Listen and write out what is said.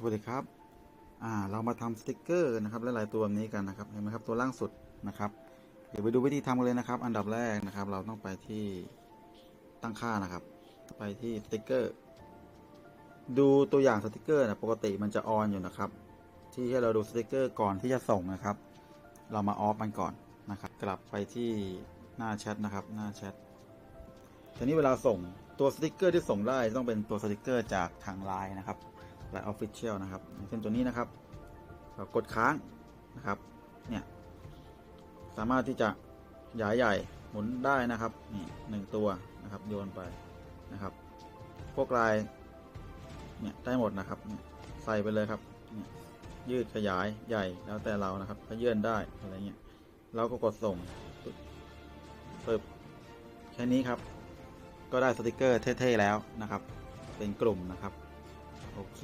สวัสดีครับ อ่า เรามาทำสติกเกอร์นะครับหลายๆตัวแบบนี้กันนะครับ เห็นไหมครับตัวล่างสุดนะครับ เดี๋ยวไปดูวิธีทำกันเลยนะครับ อันดับแรกนะครับ เราต้องไปที่ตั้งค่านะครับ ไปที่สติกเกอร์ ดูตัวอย่างสติกเกอร์นะปกติมันจะออนอยู่นะครับ ที่ให้เราดูสติกเกอร์ก่อนที่จะส่งนะครับ เรามาออฟมันก่อนนะครับ กลับไปที่หน้าแชทนะครับ หน้าแชท ทีนี้เวลาส่งตัวสติกเกอร์ที่ส่งได้ต้องเป็นตัวสติกเกอร์จากทางไลน์นะครับ ลน์ออฟฟิเชียลนะครับเช่นตัวนี้นะครับกดค้างนะครับเนี่ยสามารถที่จะขยายใหญ่หมุนได้นะครับนี่หนึ่งตัวนะครับโยนไปนะครับ พวกลายเนี่ยได้หมดนะครับเนี่ยใส่ไปเลยครับเนี่ยยืดขยายใหญ่แล้วแต่เรานะครับถ้าเยื่อนได้อะไรเงี้ยเราก็กดส่งปึ๊บปึ๊บแค่นี้ครับ ก็ได้สติกเกอร์เท่ๆแล้วนะครับ เป็นกลุ่มนะครับ โอเค